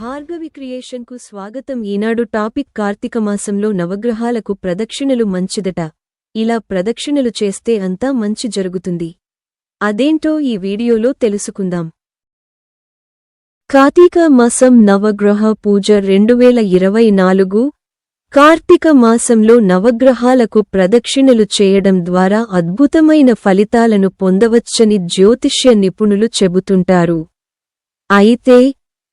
భార్గవి క్రియేషన్కు స్వాగతం. ఈనాడు టాపిక్ కార్తీక మాసంలో నవగ్రహాలకు ప్రదక్షిణలు మంచిదట. ఇలా ప్రదక్షిణలు చేస్తే అంతా మంచి జరుగుతుంది. అదేంటో ఈ వీడియోలో తెలుసుకుందాం. కార్తీక మాసం నవగ్రహ పూజ రెండువేల ఇరవై నాలుగు. కార్తీక మాసంలో నవగ్రహాలకు ప్రదక్షిణలు చేయడం ద్వారా అద్భుతమైన ఫలితాలను పొందవచ్చని జ్యోతిష్య నిపుణులు చెబుతుంటారు. అయితే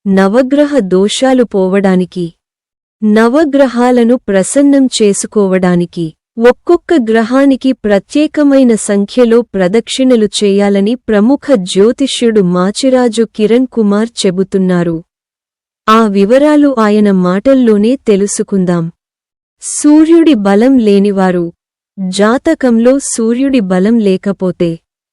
నవగ్రహ దోషాలు పోవడానికి నవగ్రహాలను ప్రసన్నం చేసుకోవడానికి ఒక్కొక్క గ్రహానికి ప్రత్యేకమైన సంఖ్యలో ప్రదక్షిణలు చేయాలని ప్రముఖ జ్యోతిష్యుడు మాచిరాజు కిరణ్ కుమార్ చెబుతున్నారు. ఆ వివరాలు ఆయన మాటల్లోనే తెలుసుకుందాం. సూర్యుడి బలం లేనివారు జాతకంలో సూర్యుడి బలం లేకపోతే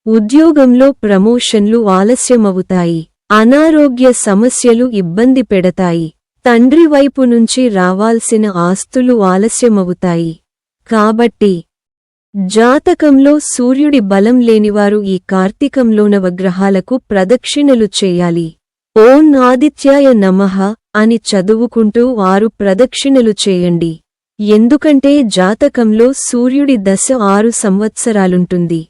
ఉద్యోగంలో ప్రమోషన్లు ఆలస్యమవుతాయి. అనారోగ్య సమస్యలు ఇబ్బంది పెడతాయి. తండ్రి వైపు నుంచి రావాల్సిన ఆస్తులు ఆలస్యమవుతాయి. కాబట్టి జాతకంలో సూర్యుడి బలం లేనివారు ఈ కార్తీకంలోనవ గ్రహాలకు ప్రదక్షిణలు చేయాలి. ఓం ఆదిత్యాయ నమః అని చదువుకుంటూ ఆరు ప్రదక్షిణలు చేయండి. ఎందుకంటే జాతకంలో సూర్యుడి దశ ఆరు సంవత్సరాలుంటుంది.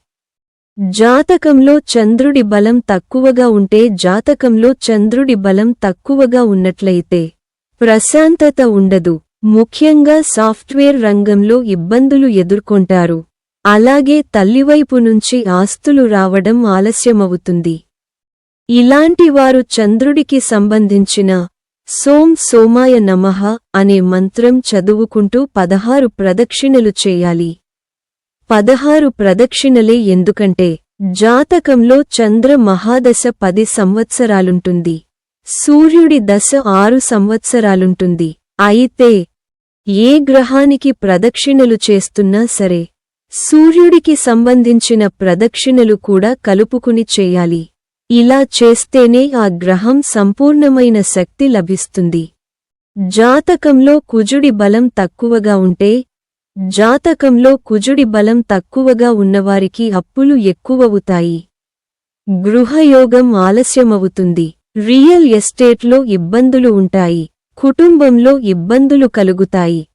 జాతకంలో చంద్రుడి బలం తక్కువగా ఉంటే జాతకంలో చంద్రుడి బలం తక్కువగా ఉన్నట్లయితే ప్రశాంతత ఉండదు. ముఖ్యంగా సాఫ్ట్వేర్ రంగంలో ఇబ్బందులు ఎదుర్కొంటారు. అలాగే తల్లివైపు నుంచి ఆస్తులు రావడం ఆలస్యమవుతుంది. ఇలాంటి వారు చంద్రుడికి సంబంధించిన సోం సోమాయ నమః అనే మంత్రం చదువుకుంటూ పదహారు ప్రదక్షిణలు చేయాలి. పదహారు ప్రదక్షిణలే ఎందుకంటే జాతకంలో చంద్ర మహాదశ పది సంవత్సరాలుంటుంది. సూర్యుడి దశ ఆరు సంవత్సరాలుంటుంది. అయితే ఏ గ్రహానికి ప్రదక్షిణలు చేస్తున్నా సరే సూర్యుడికి సంబంధించిన ప్రదక్షిణలు కూడా కలుపుకుని చేయాలి. ఇలా చేస్తేనే ఆ గ్రహం సంపూర్ణమైన శక్తి లభిస్తుంది. జాతకంలో కుజుడి బలం తక్కువగా ఉంటే జాతకంలో కుజుడి బలం తక్కువగా ఉన్నవారికి అప్పులు ఎక్కువవుతాయి. గృహయోగం ఆలస్యమవుతుంది. రియల్ ఎస్టేట్లో ఇబ్బందులు ఉంటాయి. కుటుంబంలో ఇబ్బందులు కలుగుతాయి.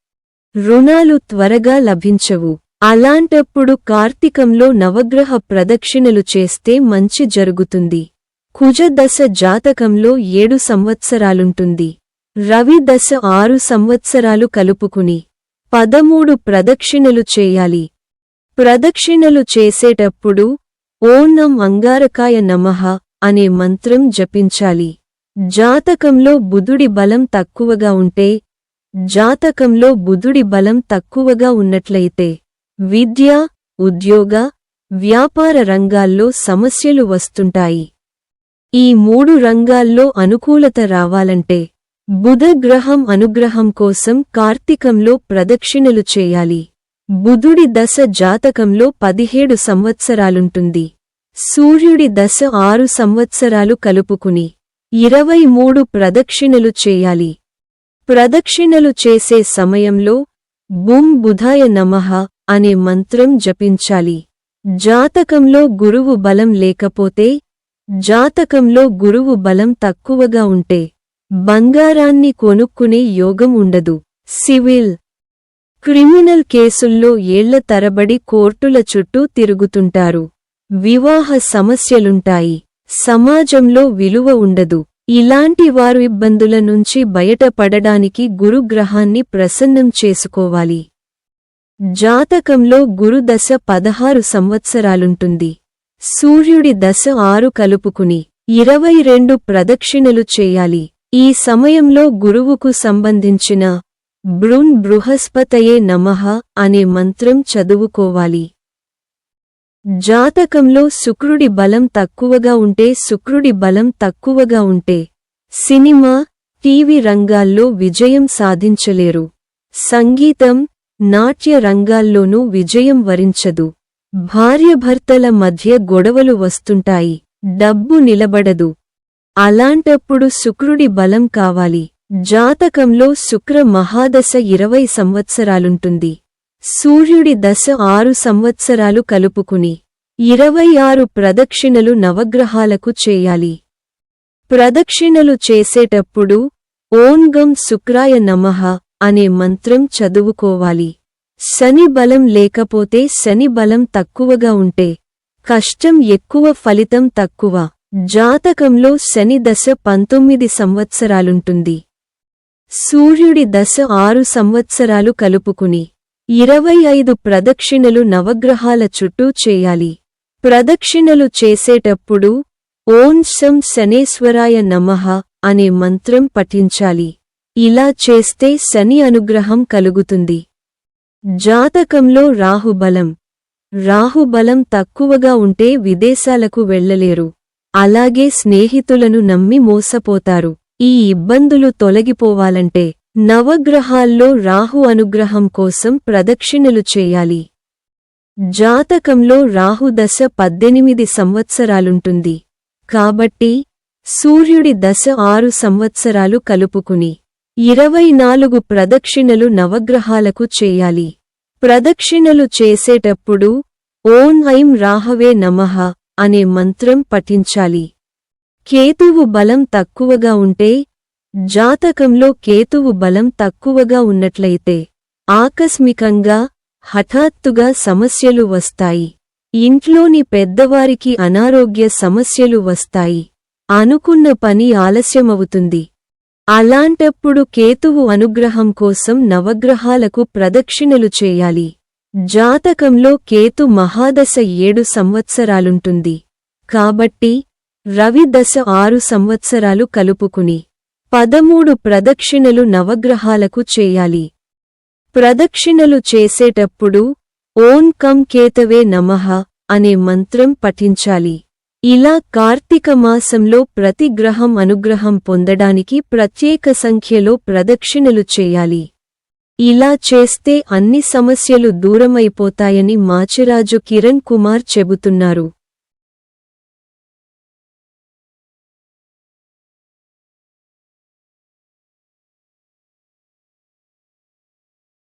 రుణాలు త్వరగా లభించవు. అలాంటప్పుడు కార్తీకంలో నవగ్రహ ప్రదక్షిణలు చేస్తే మంచి జరుగుతుంది. కుజదశ జాతకంలో ఏడు సంవత్సరాలుంటుంది. రవిదశ ఆరు సంవత్సరాలు కలుపుకుని పదమూడు ప్రదక్షిణలు చేయాలి. ప్రదక్షిణలు చేసేటప్పుడు ఓనం అంగారకాయ నమః అనే మంత్రం జపించాలి. జాతకంలో బుధుడి బలం తక్కువగా ఉంటే జాతకంలో బుధుడి బలం తక్కువగా ఉన్నట్లయితే విద్య ఉద్యోగ వ్యాపార రంగాల్లో సమస్యలు వస్తుంటాయి. ఈ మూడు రంగాల్లో అనుకూలత రావాలంటే బుధ గ్రహం అనుగ్రహం కోసం కార్తీకంలో ప్రదక్షిణలు చేయాలి. బుధుడి దశ జాతకంలో పదిహేడు సంవత్సరాలుంటుంది. సూర్యుడి దశ ఆరు సంవత్సరాలు కలుపుకుని ఇరవై మూడు ప్రదక్షిణలు చేయాలి. ప్రదక్షిణలు చేసే సమయంలో బుం బుధాయ నమః అనే మంత్రం జపించాలి. జాతకంలో గురువు బలం లేకపోతే జాతకంలో గురువు బలం తక్కువగా ఉంటే బంగారాన్ని కొనుక్కునే యోగం ఉండదు. సివిల్ క్రిమినల్ కేసుల్లో ఏళ్ళ తరబడి కోర్టుల చుట్టూ తిరుగుతుంటారు. వివాహ సమస్యలుంటాయి. సమాజంలో విలువ ఉండదు. ఇలాంటి వారు ఇబ్బందుల నుంచి బయటపడడానికి గురుగ్రహాన్ని ప్రసన్నం చేసుకోవాలి. జాతకంలో గురుదశ పదహారు సంవత్సరాలుంటుంది. సూర్యుడి దశ ఆరు కలుపుకుని ఇరవై రెండు ప్రదక్షిణలు చేయాలి. ఈ సమయంలో గురువుకు సంబంధించిన బృన్ బృహస్పతయే నమః అనే మంత్రం చదువుకోవాలి. జాతకంలో శుక్రుడి బలం తక్కువగా ఉంటే శుక్రుడి బలం తక్కువగా ఉంటే సినిమా టీవీ రంగాల్లో విజయం సాధించలేరు. సంగీతం నాట్య రంగాల్లోనూ విజయం వరించదు. భార్యభర్తల మధ్య గొడవలు వస్తుంటాయి. డబ్బు నిలబడదు. అలాంటప్పుడు శుక్రుడి బలం కావాలి. జాతకంలో శుక్ర మహాదశ ఇరవై సంవత్సరాలుంటుంది. సూర్యుడి దశ ఆరు సంవత్సరాలు కలుపుకుని ఇరవై ఆరు ప్రదక్షిణలు నవగ్రహాలకు చేయాలి. ప్రదక్షిణలు చేసేటప్పుడు ఓం గం శుక్రాయ నమః అనే మంత్రం చదువుకోవాలి. శని బలం లేకపోతే శని బలం తక్కువగా ఉంటే కష్టం ఎక్కువ ఫలితం తక్కువ. జాతకంలో శని దశ పంతొమ్మిది సంవత్సరాలుంటుంది. సూర్యుడి దశ ఆరు సంవత్సరాలు కలుపుకుని ఇరవై ఐదు ప్రదక్షిణలు నవగ్రహాల చుట్టూ చేయాలి. ప్రదక్షిణలు చేసేటప్పుడు ఓం శం శనేశ్వరాయ నమః అనే మంత్రం పఠించాలి. ఇలా చేస్తే శని అనుగ్రహం కలుగుతుంది. జాతకంలో రాహుబలం. రాహుబలం తక్కువగా ఉంటే విదేశాలకు వెళ్ళలేరు అలాగే స్నేహితులను నమ్మి మోసపోతారు. ఈ ఇబ్బందులు తొలగిపోవాలంటే నవగ్రహాల్లో రాహు అనుగ్రహం కోసం ప్రదక్షిణలు చేయాలి. జాతకంలో రాహుదశ పద్దెనిమిది సంవత్సరాలుంటుంది. కాబట్టి సూర్యుడి దశ ఆరు సంవత్సరాలు కలుపుకుని ఇరవై నాలుగు ప్రదక్షిణలు నవగ్రహాలకు చేయాలి. ప్రదక్షిణలు చేసేటప్పుడు ఓం ఐం రాహవే నమః. అనే మంత్రం పఠించాలి. కేతువు బలం తక్కువగా ఉంటే జాతకంలో కేతువు బలం తక్కువగా ఉన్నట్లయితే ఆకస్మికంగా హఠాత్తుగా సమస్యలు వస్తాయి. ఇంట్లోని పెద్దవారికి అనారోగ్య సమస్యలు వస్తాయి. అనుకున్న పని ఆలస్యమవుతుంది. అలాంటప్పుడు కేతువు అనుగ్రహం కోసం నవగ్రహాలకు ప్రదక్షిణలు చేయాలి. జాతకంలో కేతు మహాదశ ఏడు సంవత్సరాలుంటుంది. కాబట్టి రవి దశ ఆరు సంవత్సరాలు కలుపుకుని పదమూడు ప్రదక్షిణలు నవగ్రహాలకు చేయాలి. ప్రదక్షిణలు చేసేటప్పుడు ఓం కం కేతవే నమః అనే మంత్రం పఠించాలి. ఇలా కార్తీక మాసంలో ప్రతి గ్రహం అనుగ్రహం పొందడానికి ప్రత్యేక సంఖ్యలో ప్రదక్షిణలు చేయాలి. ఇలా చేస్తే అన్ని సమస్యలు దూరమైపోతాయని మాచిరాజు కిరణ్ కుమార్ చెబుతున్నారు.